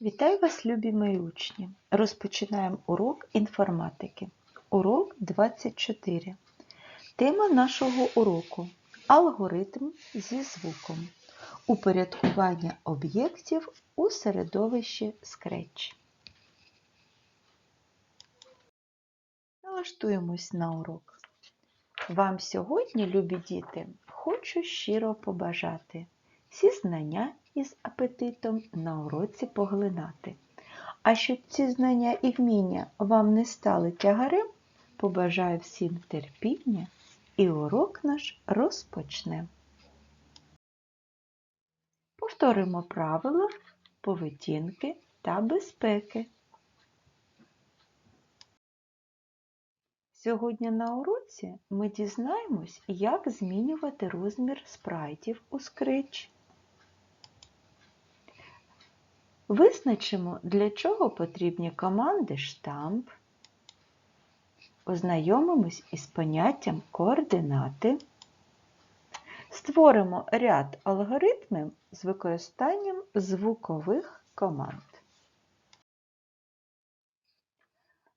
Вітаю вас, любі мої учні! Розпочинаємо урок інформатики. Урок 24. Тема нашого уроку алгоритм зі звуком. Упорядкування об'єктів у середовищі Scratch. Налаштуємось на урок. Вам сьогодні, любі діти, хочу щиро побажати всі знання із апетитом на уроці поглинати. А щоб ці знання і вміння вам не стали тягарем, побажаю всім терпіння і урок наш розпочнемо. Повторимо правила поведінки та безпеки. Сьогодні на уроці ми дізнаємось, як змінювати розмір спрайтів у Scratch. Визначимо, для чого потрібні команди штамп, ознайомимось із поняттям координати, створимо ряд алгоритмів з використанням звукових команд.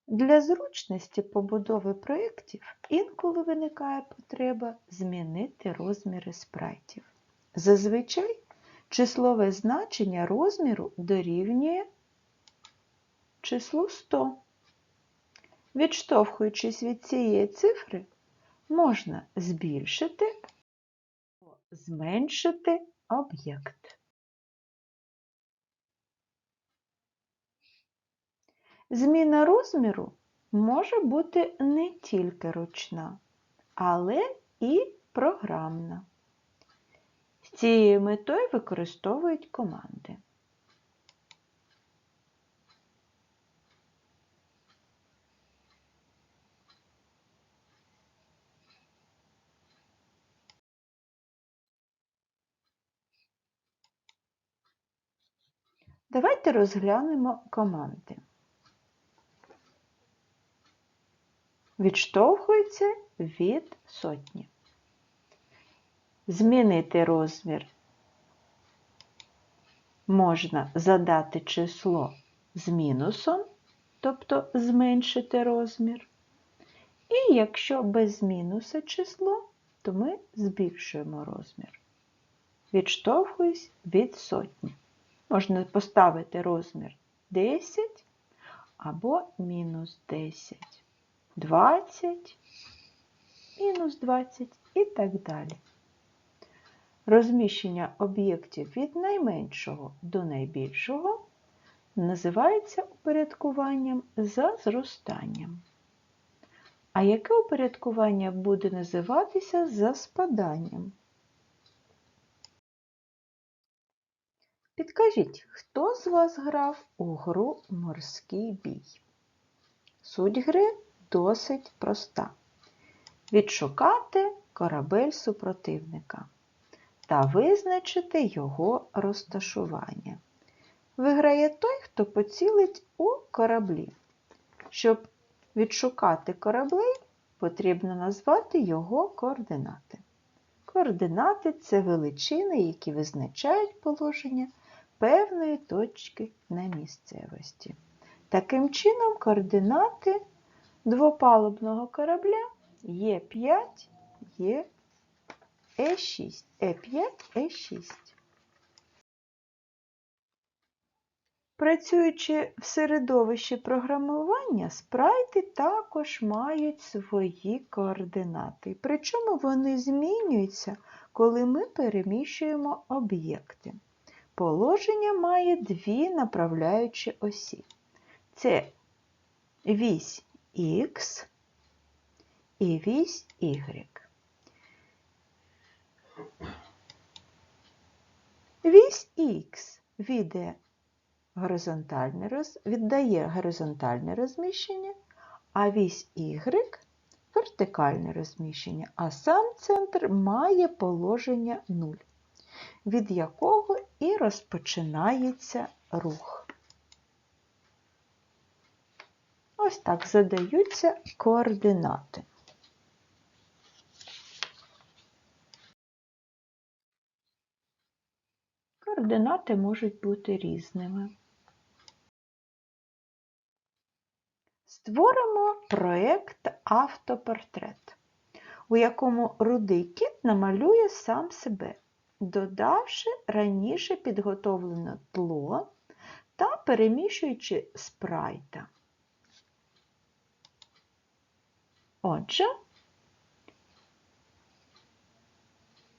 Для зручності побудови проєктів інколи виникає потреба змінити розміри спрайтів. Зазвичай числове значення розміру дорівнює числу 100. Відштовхуючись від цієї цифри, можна збільшити або зменшити об'єкт. Зміна розміру може бути не тільки ручна, але і програмна. Цією метою використовують команди. Давайте розглянемо команди. Відштовхується від сотні. Змінити розмір можна задати число з мінусом, тобто зменшити розмір. І якщо без мінуса число, то ми збільшуємо розмір. Відштовхуюсь від сотні. Можна поставити розмір 10 або мінус 10, 20, мінус 20 і так далі. Розміщення об'єктів від найменшого до найбільшого називається упорядкуванням за зростанням. А яке упорядкування буде називатися за спаданням? Підкажіть, хто з вас грав у гру Морський бій? Суть гри досить проста. Відшукати корабель супротивника та визначити його розташування. Виграє той, хто поцілить у кораблі. Щоб відшукати кораблі, потрібно назвати його координати. Координати це величини, які визначають положення певної точки на місцевості. Таким чином, координати двопалубного корабля Е5, Е Е6, Е5, Е6. Працюючи в середовищі програмування, спрайти також мають свої координати. Причому вони змінюються, коли ми переміщуємо об'єкти. Положення має дві направляючі осі. Це вісь Х і вісь Y. Вісь Х горизонтальне, віддає горизонтальне розміщення, а вісь Y вертикальне розміщення, а сам центр має положення 0, від якого і розпочинається рух. Ось так задаються координати. Координати можуть бути різними. Створимо проєкт автопортрет, у якому рудий кіт намалює сам себе, додавши раніше підготовлене тло та переміщуючи спрайта. Отже,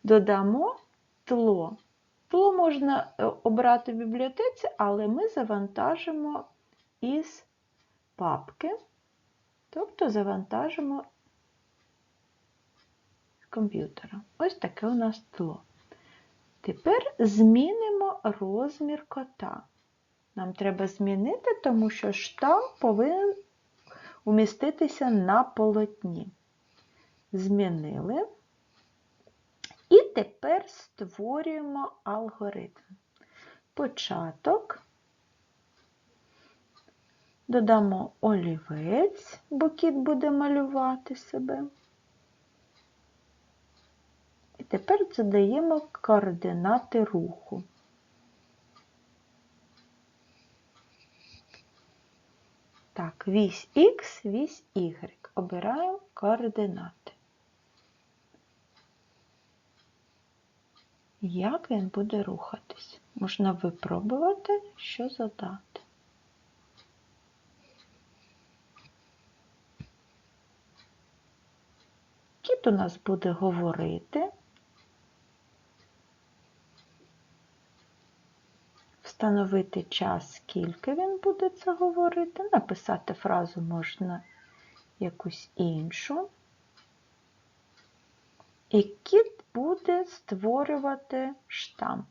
додамо тло Тло можна е, обрати в бібліотеці, але ми завантажимо із папки, тобто завантажимо з комп'ютера. Ось таке у нас тло. Тепер змінимо розмір кота. Нам треба змінити, тому що штамп повинен уміститися на полотні. Змінили. Тепер створюємо алгоритм. Початок. Додамо олівець, бо кіт буде малювати себе. І тепер задаємо координати руху. Так, вісь Х, вісь Y. Обираємо координати. Як він буде рухатись? Можна випробувати, що задати. Кіт у нас буде говорити. Встановити час, скільки він буде це говорити. Написати фразу можна якусь іншу. І кіт буде створювати штамп,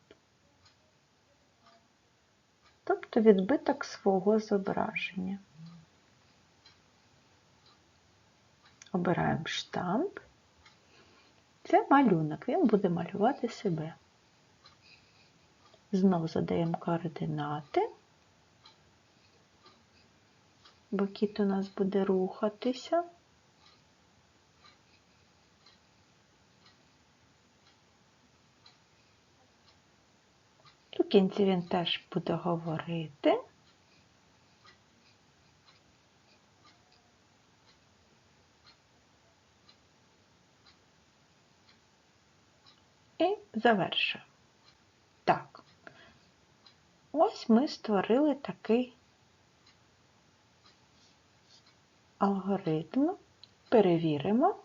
тобто відбиток свого зображення. Обираємо штамп. Це малюнок, він буде малювати себе. Знову задаємо координати, бо кіт у нас буде рухатися. Кінці він теж буде говорити. І завершую. Так, ось ми створили такий алгоритм. Перевіримо.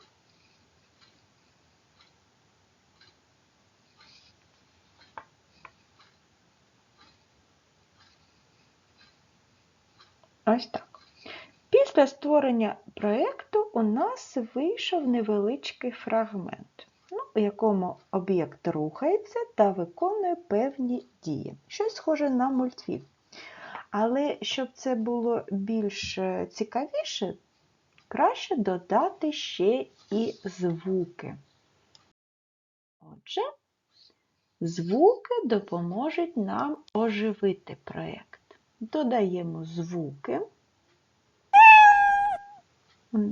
Ось так. Після створення проєкту у нас вийшов невеличкий фрагмент, ну, у якому об'єкт рухається та виконує певні дії. Щось схоже на мультфільм. Але щоб це було більш е, цікавіше, краще додати ще і звуки. Отже, звуки допоможуть нам оживити проєкт додаємо звуки.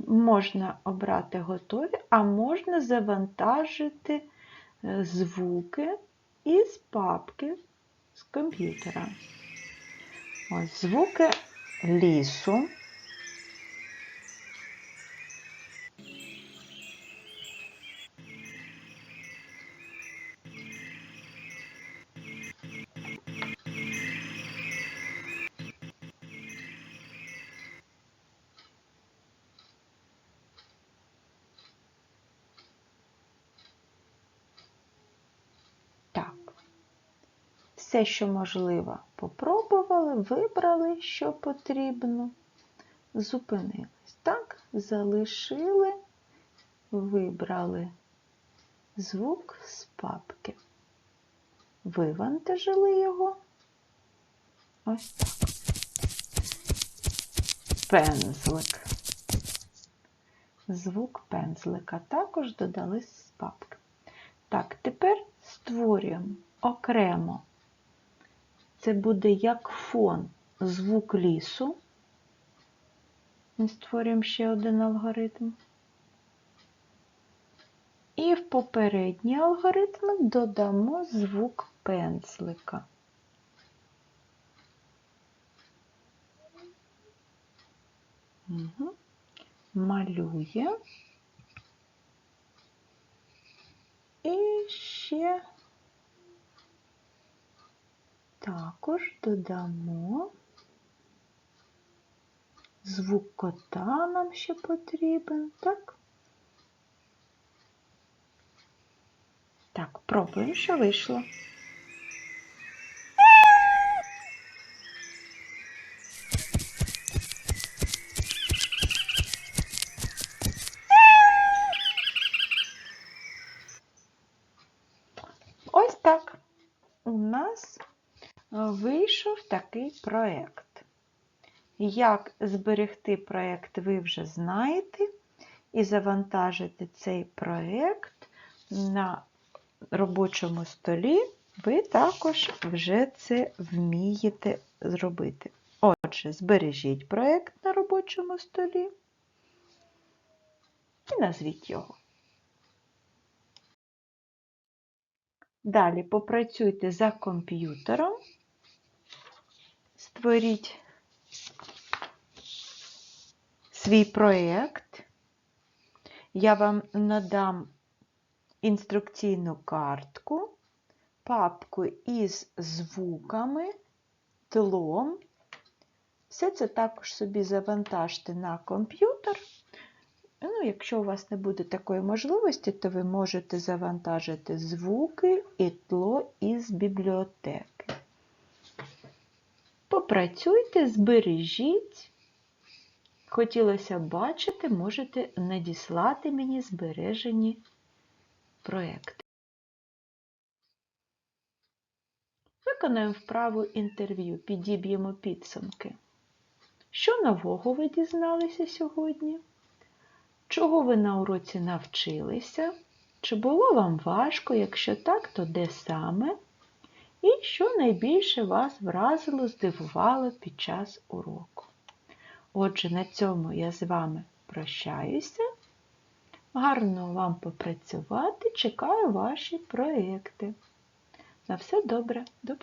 Можна обрати готові, а можна завантажити е, звуки із папки з комп'ютера. Ось звуки лісу. Все, що можливо, попробували, вибрали, що потрібно, зупинились. Так, залишили, вибрали звук з папки. Вивантажили його. Ось так. Пензлик. Звук пензлика також додали з папки. Так, тепер створюємо окремо це буде як фон звук лісу. Ми створюємо ще один алгоритм. І в попередній алгоритм додамо звук пензлика. Угу. Малює. І ще також додамо звук кота нам ще потрібен, так? Так, пробуємо, що вийшло. Ось так у нас е, вийшов такий проєкт. Як зберегти проєкт, ви вже знаєте, і завантажити цей проєкт на робочому столі, ви також вже це вмієте зробити. Отже, збережіть проєкт на робочому столі і назвіть його. Далі попрацюйте за комп'ютером, створіть свій проєкт. Я вам надам інструкційну картку, папку із звуками, тлом. Все це також собі завантажте на комп'ютер. Ну, якщо у вас не буде такої можливості, то ви можете завантажити звуки і тло із бібліотеки. Попрацюйте, збережіть. Хотілося бачити, можете надіслати мені збережені проекти. Виконаємо вправу інтерв'ю, підіб'ємо підсумки. Що нового ви дізналися сьогодні? Чого ви на уроці навчилися? Чи було вам важко? Якщо так, то де саме? І що найбільше вас вразило, здивувало під час уроку? Отже, на цьому я з вами прощаюся. Гарно вам попрацювати, чекаю ваші проекти. На все добре, до